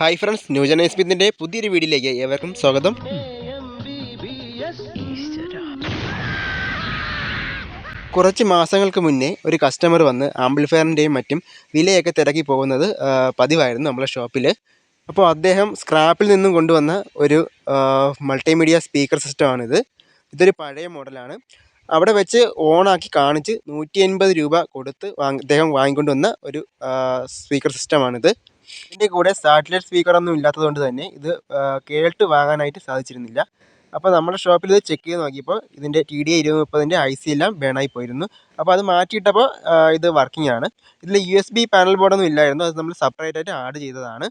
Hi friends new gen സ്മിത്തിന്റെ പുതിയൊരു വീഡിയോയിലേക്ക് ഏവർക്കും സ്വാഗതം. കുറച്ച് മാസങ്ങൾക്ക് മുന്നേ ഒരു കസ്റ്റമർ വന്ന് ആംപ്ലിഫയറിന്റെയും മറ്റും വിലയൊക്കെ തിരക്കി പോകുന്നത് പതിവായിരുന്നു നമ്മളെ ഷോപ്പിൽ അപ്പോൾ അദ്ദേഹം സ്ക്രാപ്പിൽ നിന്നും കൊണ്ടുവന്ന ഒരു മൾട്ടിമീഡിയ സ്പീക്കർ സിസ്റ്റമാണിത് ഇതൊരു പഴയ മോഡലാണ്. അവിടെ വെച്ച് ഓണാക്കി കാണിച്ച് നൂറ്റി രൂപ കൊടുത്ത് അദ്ദേഹം വാങ്ങിക്കൊണ്ടുവന്ന ഒരു സ്പീക്കർ സിസ്റ്റമാണിത് ഇതിന്റെ കൂടെ സാറ്റലൈറ്റ് സ്പീക്കറൊന്നും ഇല്ലാത്തതുകൊണ്ട് തന്നെ ഇത് കേട്ട് വാങ്ങാനായിട്ട് സാധിച്ചിരുന്നില്ല. അപ്പോൾ നമ്മുടെ ഷോപ്പിൽ ഇത് ചെക്ക് ചെയ്ത് നോക്കിയപ്പോൾ ഇതിന്റെ ടി ഡി ഇരുപത് മുപ്പതിന്റെ ഐ സി എല്ലാം ബേണായി പോയിരുന്നു അപ്പോൾ അത് മാറ്റിയിട്ടപ്പോൾ ഇത് വർക്കിംഗ് ആണ് ഇതിൽ യു എസ് ബി പാനൽ ബോർഡൊന്നും ഇല്ലായിരുന്നു. അത് നമ്മൾ സെപ്പറേറ്റ് ആയിട്ട് ആഡ് ചെയ്തതാണ്.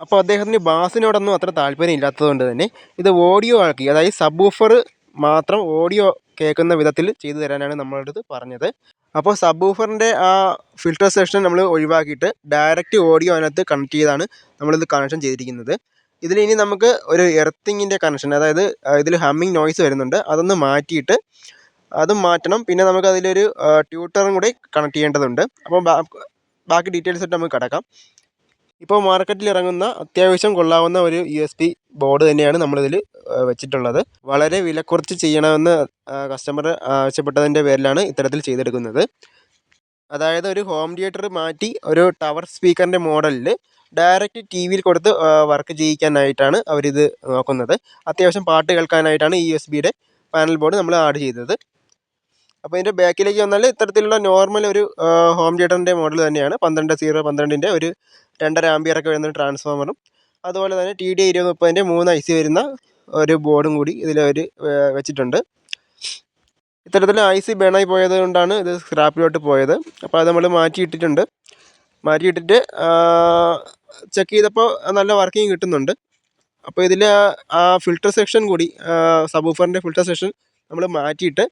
അപ്പോൾ അദ്ദേഹത്തിന് ബാസിനോടൊന്നും അത്ര താല്പര്യം ഇല്ലാത്തതുകൊണ്ട് തന്നെ ഇത് ഓഡിയോ ആക്കി അതായത് സബ് മാത്രം ഓഡിയോ കേൾക്കുന്ന വിധത്തിൽ ചെയ്തു തരാനാണ് നമ്മളടുത്ത് പറഞ്ഞത്. അപ്പോൾ സബ് ഊഫറിന്റെ ആ ഫിൽട്ടർ സെക്ഷൻ നമ്മൾ ഒഴിവാക്കിയിട്ട് ഡയറക്റ്റ് ഓഡിയോ അതിനകത്ത് കണക്ട് ചെയ്താണ് നമ്മളിത് കണക്ഷൻ ചെയ്തിരിക്കുന്നത്. ഇതിലിനി നമുക്ക് ഒരു എർത്തിങ്ങിന്റെ കണക്ഷൻ അതായത് ഇതിൽ ഹമ്മിങ് നോയ്സ് വരുന്നുണ്ട്. അതൊന്ന് മാറ്റിയിട്ട് അതും മാറ്റണം. പിന്നെ നമുക്ക് അതിലൊരു ട്യൂട്ടറും കൂടി കണക്ട് ചെയ്യേണ്ടതുണ്ട്. അപ്പോൾ ബാക്കി ഡീറ്റെയിൽസ് ആയിട്ട് നമുക്ക് കിടക്കാം. ഇപ്പോൾ മാർക്കറ്റിൽ ഇറങ്ങുന്ന അത്യാവശ്യം കൊള്ളാവുന്ന ഒരു യു എസ് പി ബോർഡ് തന്നെയാണ് നമ്മളിതിൽ വെച്ചിട്ടുള്ളത്. വളരെ വില കുറച്ച് ചെയ്യണമെന്ന് കസ്റ്റമർ ആവശ്യപ്പെട്ടതിന്റെ പേരിലാണ് ഇത്തരത്തിൽ ചെയ്തെടുക്കുന്നത്. അതായത് ഒരു ഹോം തിയേറ്റർ മാറ്റി ഒരു ടവർ സ്പീക്കറിന്റെ മോഡലിൽ ഡയറക്റ്റ് ടി വിയിൽ കൊടുത്ത് വർക്ക് ചെയ്യിക്കാനായിട്ടാണ് അവരിത് നോക്കുന്നത്. അത്യാവശ്യം പാട്ട് കേൾക്കാനായിട്ടാണ് ഈ യു എസ് ബിയുടെ പാനൽ ബോർഡ് നമ്മൾ ആഡ് ചെയ്തത്. അപ്പോൾ ഇതിന്റെ ബാക്കിലേക്ക് വന്നാൽ ഇത്തരത്തിലുള്ള നോർമൽ ഒരു ഹോം തിയേറ്ററിന്റെ മോഡൽ തന്നെയാണ്. പന്ത്രണ്ട് സീറോ പന്ത്രണ്ടിന്റെ ഒരു രണ്ടര ഒക്കെ വരുന്ന ട്രാൻസ്ഫോമറും അതുപോലെ തന്നെ ടി ഡി ഇരുപത് മുപ്പതിന്റെ മൂന്ന് ഐ സി വരുന്ന ഒരു ബോർഡും കൂടി ഇതിൽ അവർ വെച്ചിട്ടുണ്ട്. ഇത്തരത്തിൽ ഐ സി ബേണായി പോയത് കൊണ്ടാണ് ഇത് സ്ക്രാപ്പിലോട്ട് പോയത്. അപ്പോൾ അത് നമ്മൾ മാറ്റിയിട്ടിട്ടുണ്ട് മാറ്റിയിട്ടിട്ട് ചെക്ക് ചെയ്തപ്പോൾ നല്ല വർക്കിംഗ് കിട്ടുന്നുണ്ട്. അപ്പോൾ ഇതിൽ ആ ഫിൽറ്റർ സെക്ഷൻ കൂടി സബ് ഊഫറിന്റെ ഫിൽറ്റർ സെക്ഷൻ നമ്മൾ മാറ്റിയിട്ട്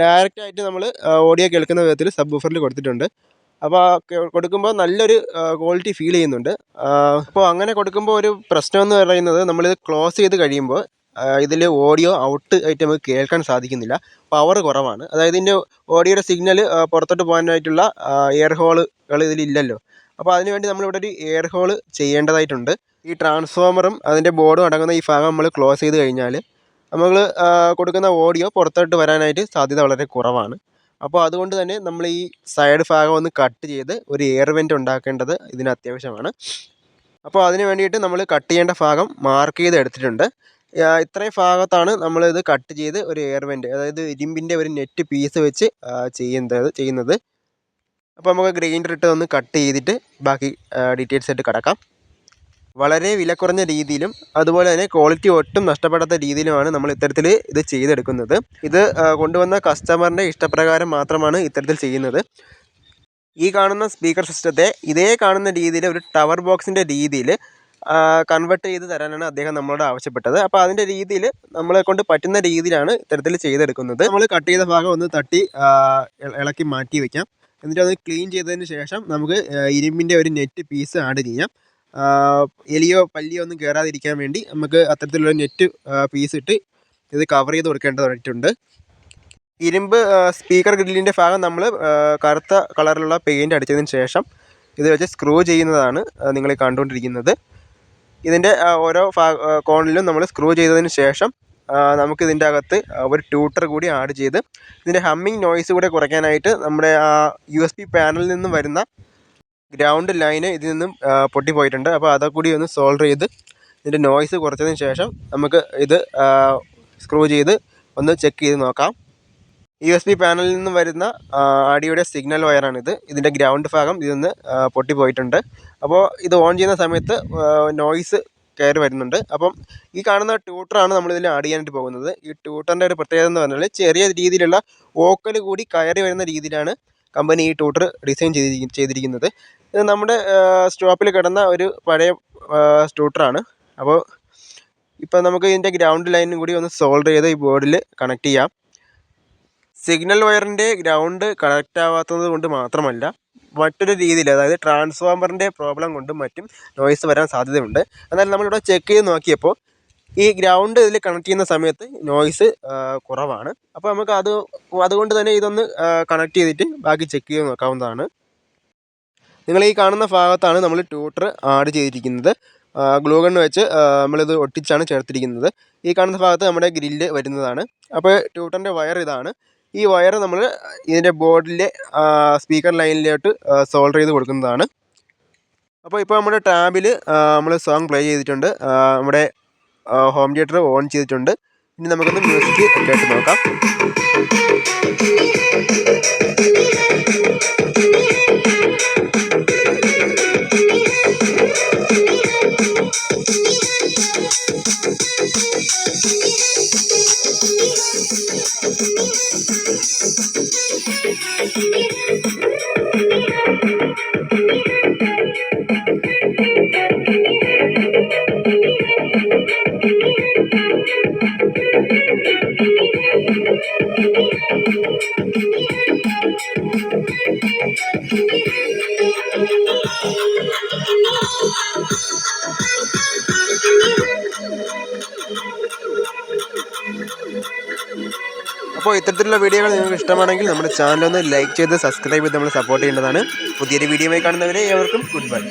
ഡയറക്റ്റായിട്ട് നമ്മൾ ഓഡിയോ കേൾക്കുന്ന വിധത്തിൽ സബ് ഊഫറിൽ കൊടുത്തിട്ടുണ്ട്. അപ്പോൾ കൊടുക്കുമ്പോൾ നല്ലൊരു ക്വാളിറ്റി ഫീൽ ചെയ്യുന്നുണ്ട്. അപ്പോൾ അങ്ങനെ കൊടുക്കുമ്പോൾ ഒരു പ്രശ്നം എന്ന് പറയുന്നത് നമ്മളിത് ക്ലോസ് ചെയ്ത് കഴിയുമ്പോൾ ഇതിൽ ഓഡിയോ ഔട്ട് ആയിട്ട് നമുക്ക് കേൾക്കാൻ സാധിക്കുന്നില്ല. പവർ കുറവാണ്. അതായത് ഇതിന്റെ ഓഡിയോയുടെ സിഗ്നൽ പുറത്തോട്ട് പോകാനായിട്ടുള്ള എയർ ഹോളുകൾ ഇതിലില്ലല്ലോ. അപ്പോൾ അതിനുവേണ്ടി നമ്മളിവിടെ ഒരു എയർ ഹോൾ ചെയ്യേണ്ടതായിട്ടുണ്ട്. ഈ ട്രാൻസ്ഫോമറും അതിന്റെ ബോർഡും അടങ്ങുന്ന ഈ ഭാഗം നമ്മൾ ക്ലോസ് ചെയ്ത് കഴിഞ്ഞാൽ നമ്മൾ കൊടുക്കുന്ന ഓഡിയോ പുറത്തോട്ട് വരാനായിട്ട് സാധ്യത വളരെ കുറവാണ്. അപ്പോൾ അതുകൊണ്ട് തന്നെ നമ്മൾ ഈ സൈഡ് ഭാഗം ഒന്ന് കട്ട് ചെയ്ത് ഒരു എയർ വെന്റ് ഉണ്ടാക്കേണ്ടത് ഇതിന് അത്യാവശ്യമാണ്. അപ്പോൾ അതിന് വേണ്ടിയിട്ട് നമ്മൾ കട്ട് ചെയ്യേണ്ട ഭാഗം മാർക്ക് ചെയ്ത് എടുത്തിട്ടുണ്ട്. ഇത്രയും ഭാഗത്താണ് നമ്മളിത് കട്ട് ചെയ്ത് ഒരു എയർ വെന്റ് അതായത് ഇരുമ്പിന്റെ ഒരു നെറ്റ് പീസ് വെച്ച് ചെയ്യുന്നത് ചെയ്യുന്നത്. അപ്പോൾ നമുക്ക് ഗ്രൈൻഡർ ഇട്ട് ഒന്ന് കട്ട് ചെയ്തിട്ട് ബാക്കി ഡീറ്റെയിൽസ് ആയിട്ട് കിടക്കാം. വളരെ വില കുറഞ്ഞ രീതിയിലും അതുപോലെ തന്നെ ക്വാളിറ്റി ഒട്ടും നഷ്ടപ്പെടാത്ത രീതിയിലുമാണ് നമ്മൾ ഇത്തരത്തിൽ ഇത് ചെയ്തെടുക്കുന്നത്. ഇത് കൊണ്ടുവന്ന കസ്റ്റമറിന്റെ ഇഷ്ടപ്രകാരം മാത്രമാണ് ഇത്തരത്തിൽ ചെയ്യുന്നത്. ഈ കാണുന്ന സ്പീക്കർ സിസ്റ്റത്തെ ഇതേ കാണുന്ന രീതിയിൽ ഒരു ടവർ ബോക്സിന്റെ രീതിയിൽ കൺവെർട്ട് ചെയ്ത് തരാനാണ് അദ്ദേഹം നമ്മളോട് ആവശ്യപ്പെട്ടത്. അപ്പോൾ അതിന്റെ രീതിയിൽ നമ്മളെ കൊണ്ട് പറ്റുന്ന രീതിയിലാണ് ഇത്തരത്തിൽ ചെയ്തെടുക്കുന്നത്. നമ്മൾ കട്ട് ചെയ്ത ഭാഗം ഒന്ന് തട്ടി ഇളക്കി മാറ്റി വയ്ക്കാം എന്നിട്ട് അത് ക്ലീൻ ചെയ്തതിന് ശേഷം നമുക്ക് ഇരുമ്പിന്റെ ഒരു നെറ്റ് പീസ് ആഡ് ചെയ്യാം. എലിയോ പല്ലിയോ ഒന്നും കയറാതിരിക്കാൻ വേണ്ടി നമുക്ക് അത്തരത്തിലുള്ള നെറ്റ് പീസ് ഇട്ട് ഇത് കവർ ചെയ്ത് കൊടുക്കേണ്ടതായിട്ടുണ്ട്. ഇരുമ്പ് സ്പീക്കർ ഗ്രില്ലിന്റെ ഭാഗം നമ്മൾ കറുത്ത കളറിലുള്ള പെയിന്റ് അടിച്ചതിന് ശേഷം ഇത് വെച്ച് സ്ക്രൂ ചെയ്യുന്നതാണ് നിങ്ങൾ കണ്ടുകൊണ്ടിരിക്കുന്നത്. ഇതിന്റെ ഓരോ കോണിലും നമ്മൾ സ്ക്രൂ ചെയ്തതിന് ശേഷം നമുക്ക് ഇതിന്റെ അകത്ത് ഒരു ട്യൂട്ടർ കൂടി ആഡ് ചെയ്ത് ഇതിന്റെ ഹമ്മിങ് നോയ്സ് കൂടെ കുറയ്ക്കാനായിട്ട് നമ്മുടെ ആ യു എസ് പി പാനലിൽ നിന്നും വരുന്ന ഗ്രൗണ്ട് ലൈന് ഇതിൽ നിന്നും പൊട്ടിപ്പോയിട്ടുണ്ട്. അപ്പോൾ അതൊക്കെ കൂടി ഒന്ന് സോൾഡർ ചെയ്ത് ഇതിന്റെ നോയ്സ് കുറച്ചതിന് ശേഷം നമുക്ക് ഇത് സ്ക്രൂ ചെയ്ത് ഒന്ന് ചെക്ക് ചെയ്ത് നോക്കാം. യു എസ് ബി പാനലിൽ നിന്ന് വരുന്ന ആഡിയോയുടെ സിഗ്നൽ വയറാണിത് ഇതിന്റെ ഗ്രൗണ്ട് ഭാഗം ഇതൊന്ന് പൊട്ടിപ്പോയിട്ടുണ്ട്. അപ്പോൾ ഇത് ഓൺ ചെയ്യുന്ന സമയത്ത് നോയ്സ് കയറി വരുന്നുണ്ട്. അപ്പം ഈ കാണുന്ന ട്യൂട്ടറാണ് നമ്മൾ ഇതിൽ ആഡ് ചെയ്യാനായിട്ട് പോകുന്നത്. ഈ ട്യൂട്ടറിന്റെ ഒരു പ്രത്യേകത എന്ന് പറഞ്ഞാൽ ചെറിയ രീതിയിലുള്ള ഓക്കൽ കൂടി കയറി വരുന്ന രീതിയിലാണ് കമ്പനി ഈ ടൂട്ടർ ഡിസൈൻ ചെയ്തിരി ചെയ്തിരിക്കുന്നത്. ഇത് നമ്മുടെ സ്റ്റോപ്പിൽ കിടന്ന ഒരു പഴയ സ്റ്റൂട്ടറാണ് അപ്പോൾ ഇപ്പോൾ നമുക്ക് ഇതിന്റെ ഗ്രൗണ്ട് ലൈനും കൂടി ഒന്ന് സോൾഡർ ചെയ്ത് ഈ ബോർഡിൽ കണക്ട് ചെയ്യാം. സിഗ്നൽ വയറിന്റെ ഗ്രൗണ്ട് കണക്റ്റ് ആവാത്തത് കൊണ്ട് മാത്രമല്ല മറ്റൊരു രീതിയിൽ അതായത് ട്രാൻസ്ഫോമറിന്റെ പ്രോബ്ലം കൊണ്ടും മറ്റും നോയ്സ് വരാൻ സാധ്യതയുണ്ട്. എന്നാൽ നമ്മളിവിടെ ചെക്ക് ചെയ്ത് നോക്കിയപ്പോൾ ഈ ഗ്രൗണ്ട് ഇതിൽ കണക്ട് ചെയ്യുന്ന സമയത്ത് നോയ്സ് കുറവാണ്. അപ്പോൾ നമുക്ക് അത് അതുകൊണ്ട് തന്നെ ഇതൊന്ന് കണക്ട് ചെയ്തിട്ട് ബാക്കി ചെക്ക് ചെയ്ത് നോക്കാവുന്നതാണ്. നിങ്ങൾ ഈ കാണുന്ന ഭാഗത്താണ് നമ്മൾ ട്യൂട്ടർ ആഡ് ചെയ്തിരിക്കുന്നത്. ഗ്ലൂ ഗണ്ണ് വെച്ച് നമ്മളിത് ഒട്ടിച്ചാണ് ചേർത്തിരിക്കുന്നത്. ഈ കാണുന്ന ഭാഗത്ത് നമ്മുടെ ഗ്രില്ല് വരുന്നതാണ്. അപ്പോൾ ട്യൂട്ടറിന്റെ വയർ ഇതാണ്. ഈ വയർ നമ്മൾ ഇതിന്റെ ബോർഡിലെ സ്പീക്കർ ലൈനിലോട്ട് സോൾഡർ ചെയ്ത് കൊടുക്കുന്നതാണ്. അപ്പോൾ ഇപ്പോൾ നമ്മുടെ ടാബിൽ നമ്മൾ സോങ് പ്ലേ ചെയ്തിട്ടുണ്ട്. നമ്മുടെ ഹോം തിയേറ്റർ ഓൺ ചെയ്തിട്ടുണ്ട്. ഇനി നമുക്കൊന്ന് മ്യൂസിക് കേട്ട് നോക്കാം. അപ്പോൾ ഇത്തരത്തിലുള്ള വീഡിയോകൾ നിങ്ങൾക്ക് ഇഷ്ടമാണെങ്കിൽ നമ്മുടെ ചാനൽ ഒന്ന് ലൈക്ക് ചെയ്ത് സബ്സ്ക്രൈബ് ചെയ്ത് നമ്മൾ സപ്പോർട്ട് ചെയ്യേണ്ടതാണ്. പുതിയൊരു വീഡിയോയുമായി കാണുന്നവരെ ഏവർക്കും ഗുഡ് ബൈ